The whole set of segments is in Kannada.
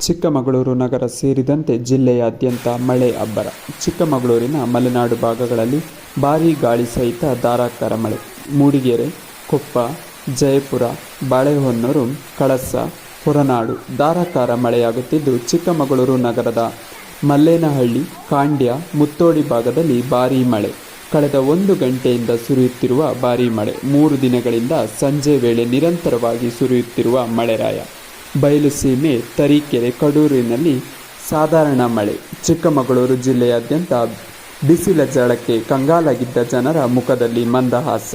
ಚಿಕ್ಕಮಗಳೂರು ನಗರ ಸೇರಿದಂತೆ ಜಿಲ್ಲೆಯಾದ್ಯಂತ ಮಳೆ ಅಬ್ಬರ. ಚಿಕ್ಕಮಗಳೂರಿನ ಮಲೆನಾಡು ಭಾಗಗಳಲ್ಲಿ ಭಾರೀ ಗಾಳಿ ಸಹಿತ ಧಾರಾಕಾರ ಮಳೆ. ಮೂಡಿಗೆರೆ, ಕೊಪ್ಪ, ಜಯಪುರ, ಬಾಳೆಹೊನ್ನೂರು, ಕಳಸ, ಹೊರನಾಡು ಧಾರಾಕಾರ ಮಳೆಯಾಗುತ್ತಿದ್ದು ಚಿಕ್ಕಮಗಳೂರು ನಗರದ ಮಲ್ಲೇನಹಳ್ಳಿ, ಕಾಂಡ್ಯ, ಮುತ್ತೋಡಿ ಭಾಗದಲ್ಲಿ ಭಾರೀ ಮಳೆ. ಕಳೆದ ಒಂದು ಗಂಟೆಯಿಂದ ಸುರಿಯುತ್ತಿರುವ ಭಾರೀ ಮಳೆ. ಮೂರು ದಿನಗಳಿಂದ ಸಂಜೆ ವೇಳೆ ನಿರಂತರವಾಗಿ ಸುರಿಯುತ್ತಿರುವ ಮಳೆರಾಯ. ಬಯಲುಸೀಮೆ ತರೀಕೆರೆ ಕಡೂರಿನಲ್ಲಿ ಸಾಧಾರಣ ಮಳೆ. ಚಿಕ್ಕಮಗಳೂರು ಜಿಲ್ಲೆಯಾದ್ಯಂತ ಬಿಸಿಲ ಜಳಕ್ಕೆ ಕಂಗಾಲಾಗಿದ್ದ ಜನರ ಮುಖದಲ್ಲಿ ಮಂದಹಾಸ.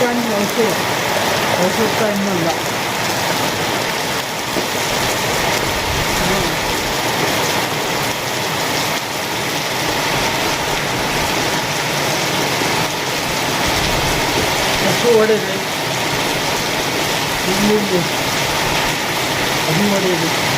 間に押す押すったいなん。だ、うん、ಒಡೆದು ಅಭಿಮಡೆಯದು